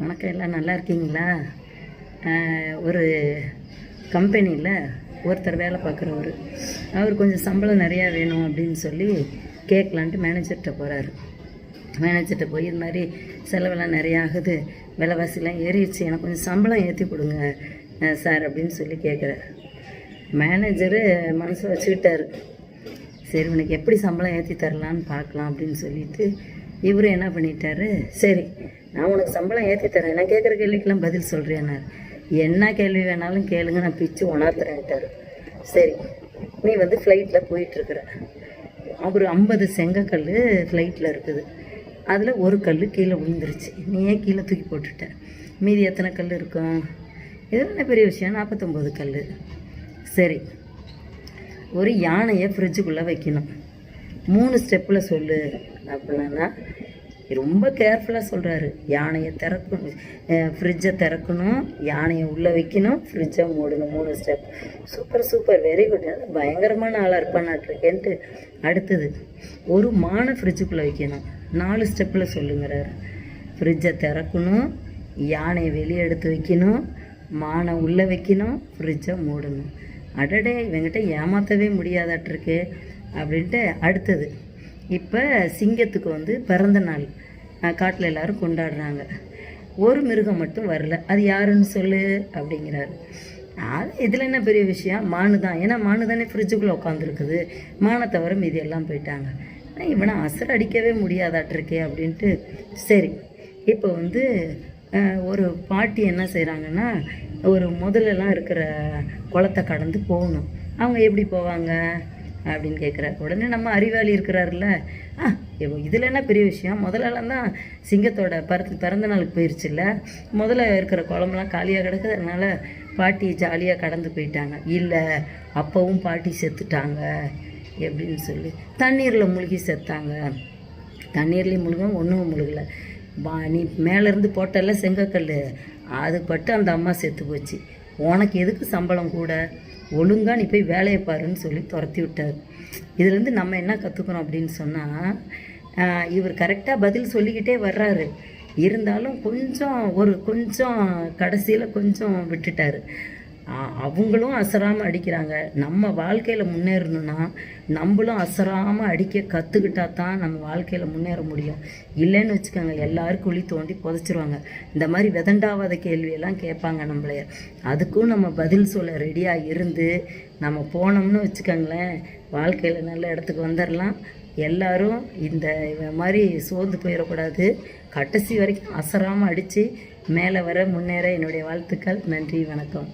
வணக்கம் எல்லாம் நல்லா இருக்கீங்களா? ஒரு கம்பெனியில் ஒருத்தர் வேலை பார்க்குறவர். அவர் கொஞ்சம் சம்பளம் நிறையா வேணும் அப்படின்னு சொல்லி கேட்கலான்ட்டு மேனேஜர்கிட்ட போகிறாரு மேனேஜர்கிட்ட போய் இது மாதிரி செலவெல்லாம் நிறையா ஆகுது விலைவாசிலாம் ஏறிடுச்சு எனக்கு கொஞ்சம் சம்பளம் ஏற்றி கொடுங்க சார் அப்படின்னு சொல்லி கேட்குறாரு. மேனேஜரு மனசு வச்சுக்கிட்டாரு சரி உனக்கு எப்படி சம்பளம் ஏற்றி தரலான்னு பார்க்கலாம் அப்படின்னு சொல்லிட்டு இவர் என்ன பண்ணிட்டாரு? சரி நான் உனக்கு சம்பளம் ஏற்றி தரேன். நான் கேட்குற கேள்விக்கெல்லாம் பதில் சொல்கிறேன்னாரு என்ன கேள்வி வேணாலும் கேளுங்க. நான் பிச்சு உணர்த்துறேன்ட்டார் சரி. நீ வந்து ஃப்ளைட்டில் போயிட்டுருக்குற. அவர் ஐம்பது செங்கக்கல் ஃப்ளைட்டில் இருக்குது. அதில் ஒரு கல் கீழே விழுந்துருச்சு. நீயே கீழே தூக்கி போட்டுட்ட. மீதி எத்தனை கல் இருக்கும் இது என்ன பெரிய விஷயம்? நாற்பத்தொம்போது கல் சரி. ஒரு யானையை ஃப்ரிட்ஜுக்குள்ளே வைக்கணும். மூணு ஸ்டெப்பில் சொல்லு அப்படின்னா ரொம்ப கேர்ஃபுல்லாக சொல்கிறாரு யானையை திறக்கணும் ஃப்ரிட்ஜை திறக்கணும் யானையை உள்ளே வைக்கணும் ஃப்ரிட்ஜை மூடணும் மூணு step super super very good பயங்கரமான ஆளாக இருப்பானாட்டிருக்கேன்ட்டு அடுத்தது ஒரு மானை ஃப்ரிட்ஜுக்குள்ளே வைக்கணும். நாலு ஸ்டெப்பில் சொல்லுங்கிறாரு. ஃப்ரிட்ஜை திறக்கணும் யானையை வெளியே எடுத்து வைக்கணும் மானை உள்ளே வைக்கணும் ஃப்ரிட்ஜை மூடணும். அடடே இவங்கிட்ட ஏமாற்றவே முடியாதாட்டிருக்கு அப்படின்ட்டு அடுத்தது இப்போ சிங்கத்துக்கு வந்து பிறந்த நாள். காட்டில் எல்லாரும் கொண்டாடுறாங்க. ஒரு மிருகம் மட்டும் வரல. அது யாருன்னு சொல்லு அப்படிங்கிறாரு. அது இதில் என்ன பெரிய விஷயம்? மானு தான். ஏன்னா மானு தானே ஃப்ரிட்ஜுக்குள்ளே உட்காந்துருக்குது மானை தவிர மீதி எல்லாம் போயிட்டாங்க. இவனை அசர் அடிக்கவே முடியாதாட்டிருக்கே அப்படின்ட்டு சரி. இப்போ வந்து ஒரு பாட்டி என்ன செய்கிறாங்கன்னா ஒரு முதலெல்லாம் இருக்கிற குளத்தை கடந்து போகணும். அவங்க எப்படி போவாங்க? அப்படின்னு கேட்குறாரு. உடனே நம்ம அறிவாளி இருக்கிறாருல்ல ஆ இதில் என்ன பெரிய விஷயம்? முதலெல்லாம் தான் சிங்கத்தோட பிறந்த பிறந்த நாளுக்கு போயிடுச்சுல்ல முதல்ல இருக்கிற குளம்லாம் காலியாக கிடக்குது அதனால் பாட்டி ஜாலியாக கடந்து போயிட்டாங்க. இல்லை அப்பவும் பாட்டி செத்துட்டாங்க எப்படின்னு சொல்லி. தண்ணீரில் முழுகி செத்தாங்க. தண்ணீர்லேயும் முழுக ஒன்றும் முழுகலை. வா நீ மேலேருந்து போட்டல செங்கக்கல் அது பட்டு அந்த அம்மா செத்து போச்சு. உனக்கு எதுக்கு சம்பளம் கூட? ஒழுங்காக நீ போய் வேலையை பாருன்னு சொல்லி துரத்தி விட்டார். இதுலேருந்து நம்ம என்ன கற்றுக்குறோம் அப்படின்னு சொன்னால் இவர் கரெக்டாக பதில் சொல்லிக்கிட்டே வர்றாரு. இருந்தாலும் கொஞ்சம் ஒரு கொஞ்சம் கடைசியில் கொஞ்சம் விட்டுட்டாரு. அவங்களும் அசராமல் அடிக்கிறாங்க. நம்ம வாழ்க்கையில் முன்னேறணும்னா நம்மளும் அசராமல் அடிக்க கற்றுக்கிட்டா தான் நம்ம வாழ்க்கையில் முன்னேற முடியும். இல்லைன்னு வச்சுக்கோங்க எல்லாரும் குழி தோண்டி புதைச்சிருவாங்க. இந்த மாதிரி விதண்டாவாத கேள்வியெல்லாம் கேட்பாங்க நம்மளைய அதுக்கும் நம்ம பதில் சொல்ல ரெடியாக இருந்து நம்ம போனோம்னு வச்சுக்கோங்களேன் வாழ்க்கையில் நல்ல இடத்துக்கு வந்துடலாம் எல்லாரும் இந்த மாதிரி சோர்ந்து போயிடக்கூடாது. கடைசி வரைக்கும் அசராமல் அடித்து மேலே வர முன்னேற என்னுடைய வாழ்த்துக்கள். நன்றி வணக்கம்.